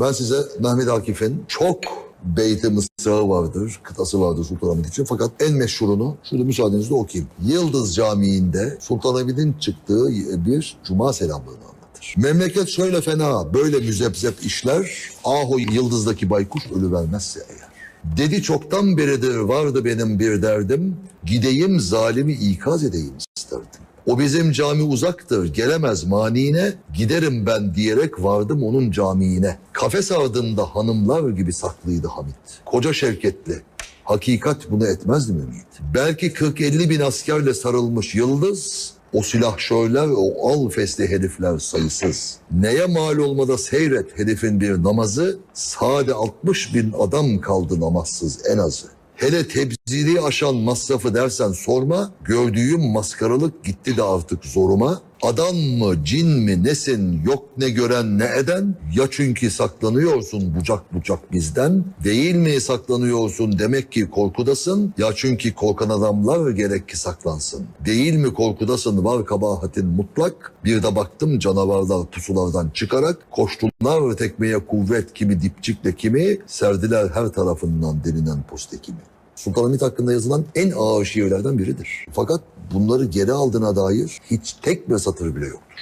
Ben size Mehmet Akif'in çok beyti mısrağı vardır, kıtası vardır Sultanahmet için. Fakat en meşhurunu şurada müsaadenizle okuyayım. Yıldız Camii'nde Sultanahmet'in çıktığı bir cuma selamlığını anlatır. Memleket şöyle fena, böyle müzebzep işler, aho yıldızdaki baykuş ölü vermezse eğer. Dedi çoktan beridir vardı benim bir derdim, gideyim zalimi ikaz edeyim isterdim. O bizim cami uzaktır, gelemez maniine, giderim ben diyerek vardım onun camiine. Kafes ardında hanımlar gibi saklıydı Hamit. Koca şevketli, hakikat bunu etmezdi mi ümit? Belki 40-50 bin askerle sarılmış yıldız, o silahşörler, o al fesli herifler sayısız. Neye mal olmada seyret herifin bir namazı, sade 60 bin adam kaldı namazsız en azı. Hele tebziri aşan masrafı dersen sorma, gördüğüm maskaralık gitti de artık zoruma. Adam mı, cin mi, nesin, yok ne gören ne eden, ya çünkü saklanıyorsun bucak bucak bizden, değil mi saklanıyorsun? Demek ki korkudasın, ya çünkü korkan adamlar gerek ki saklansın. Değil mi korkudasın? Var kabahatin mutlak, bir de baktım canavarlar pusulardan çıkarak, koştular tekmeye kuvvet kimi dipçikle kimi, serdiler her tarafından delinen postekimi. Sultanahmet hakkında yazılan en ağır şiirlerden biridir. Fakat bunları geri aldığına dair hiç tek bir satır bile yoktur.